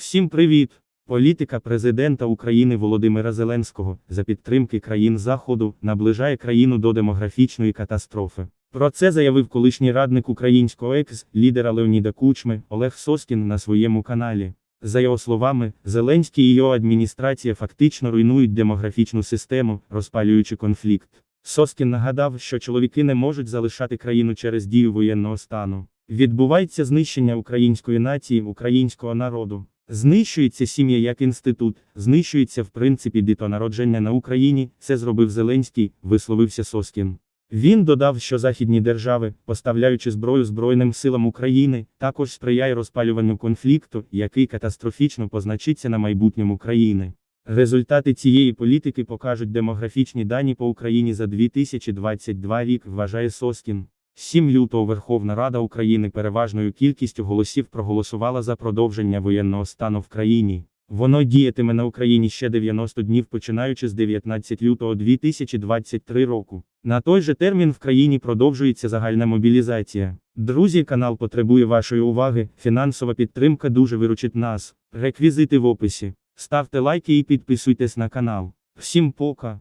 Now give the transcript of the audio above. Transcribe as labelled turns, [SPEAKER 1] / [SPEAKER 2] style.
[SPEAKER 1] Всім привіт! Політика президента України Володимира Зеленського за підтримки країн Заходу наближає країну до демографічної катастрофи. Про це заявив колишній радник українського екс, лідера Леоніда Кучми Олег Соскін на своєму каналі. За його словами, Зеленський і його адміністрація фактично руйнують демографічну систему, розпалюючи конфлікт. Соскін нагадав, що чоловіки не можуть залишати країну через дію воєнного стану. Відбувається знищення української нації, українського народу. Знищується сім'я як інститут, знищується в принципі дитонародження на Україні. Це зробив Зеленський, висловився Соскін. Він додав, що західні держави, поставляючи зброю Збройним силам України, також сприяє розпалюванню конфлікту, який катастрофічно позначиться на майбутньому країни. Результати цієї політики покажуть демографічні дані по Україні за 2022 рік, вважає Соскін. 7 лютого Верховна Рада України переважною кількістю голосів проголосувала за продовження воєнного стану в країні. Воно діятиме на Україні ще 90 днів, починаючи з 19 лютого 2023 року. На той же термін в країні продовжується загальна мобілізація. Друзі, канал потребує вашої уваги. Фінансова підтримка дуже виручить нас. Реквізити в описі. Ставте лайки і підписуйтесь на канал. Всім пока.